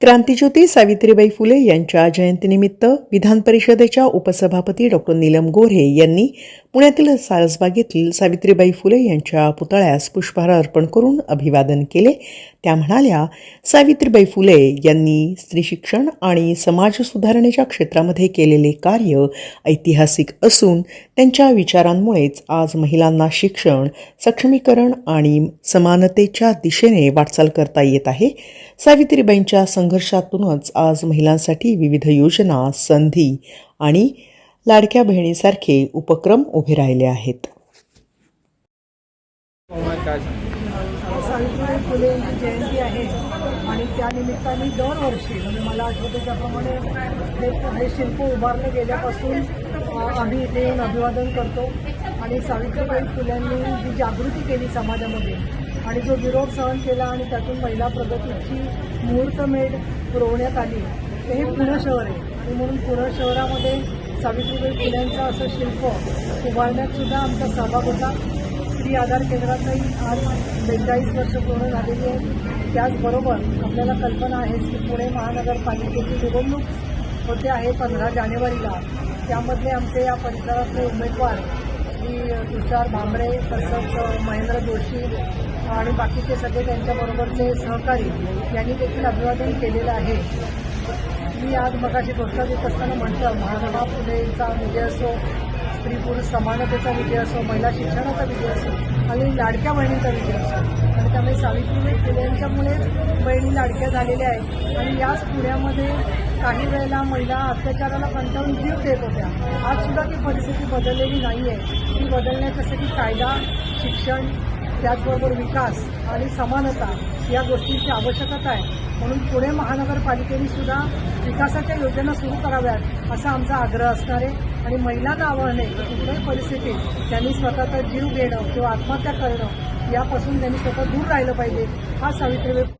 क्रांतिज्योती सावित्रीबाई फुले यांच्या जयंतीनिमित्त विधान परिषदेच्या उपसभापती डॉ नीलम गोऱ्हे यांनी पुण्यातील सारसबागेतील सावित्रीबाई फुले यांच्या पुतळ्यास पुष्पहार अर्पण करून अभिवादन केले. त्या म्हणाल्या सावित्रीबाई फुले यांनी स्त्री शिक्षण आणि समाज सुधारणेच्या क्षेत्रामध्ये केलेले कार्य ऐतिहासिक असून त्यांच्या विचारांमुळेच आज महिलांना शिक्षण सक्षमीकरण आणि समानतेच्या दिशेने वाटचाल करता येत आहे. सावित्रीबाईंच्या संघर्षातूनच आज महिलांसाठी विविध योजना संधी आणि लाडक्या बहिणीसारखे उपक्रम उभे राहिले आहेत. सावित्रीबाई फुले यांची जयंती आहे आणि त्यानिमित्ताने दरवर्षी म्हणजे मला आठवतं त्याप्रमाणे हे शिल्प उभारलं गेल्यापासून आम्ही इथे येऊन अभिवादन करतो. आणि सावित्रीबाई फुल्यांनी जी जागृती केली समाजामध्ये आणि जो विरोध सहन केला आणि त्यातून महिला प्रगतीची मुहूर्तमेढ पुरवण्यात आली हे पुणे शहर आहे. आणि म्हणून पुणे शहरामध्ये सावित्रीबाई फुल्यांचं असं शिल्प उभारण्यातसुद्धा आमचा सहभाग होता. स्त्री आधार केंद्राचंही आज बेचाळीस वर्ष पूर्ण झालेली आहे. त्याचबरोबर आपल्याला कल्पना आहेच की पुणे महानगरपालिकेची निवडणूक होते आहे पंधरा जानेवारीला. त्यामधले आमचे या परिसरातले उमेदवार श्री तुषार भांबरे तसंच महेंद्र जोशी आणि बाकीचे सगळे त्यांच्याबरोबरचे सहकारी यांनी देखील अभिवादन केलेलं आहे. मी आज मगाशी घोषणा देत असताना म्हटलं महात्मा फुलेचा विजय असो स्त्री पुरुष समानतेचा विजय असो महिला शिक्षणाचा विजय असो आणि लाडक्या बहिणीचा विजय असो. आणि त्यामुळे सावित्रीबाई फुले यांच्यामुळे बहिणी लाडक्या झालेल्या आहेत. आणि याच पुण्यामध्ये काही वेळेला महिला अत्याचाराला कंटाळून जीव देत होत्या. आज सुद्धा ती परिस्थिती बदललेली नाही आहे ती बदलण्यासाठी कायदा शिक्षण त्याचबरोबर विकास आणि समानता या गोष्टींची आवश्यकता आहे. म्हणून पुणे महानगरपालिकेने सुद्धा विकासाच्या योजना सुरू कराव्यात असा आमचा आग्रह असणार आहे आणि महिलांना आव्हान आहे कुठल्याही परिस्थितीत त्यांनी स्वतःचा जीव घेणं किंवा आत्महत्या करणं यापासून त्यांनी स्वतः दूर राहिलं पाहिजे हा सावित्रीबाई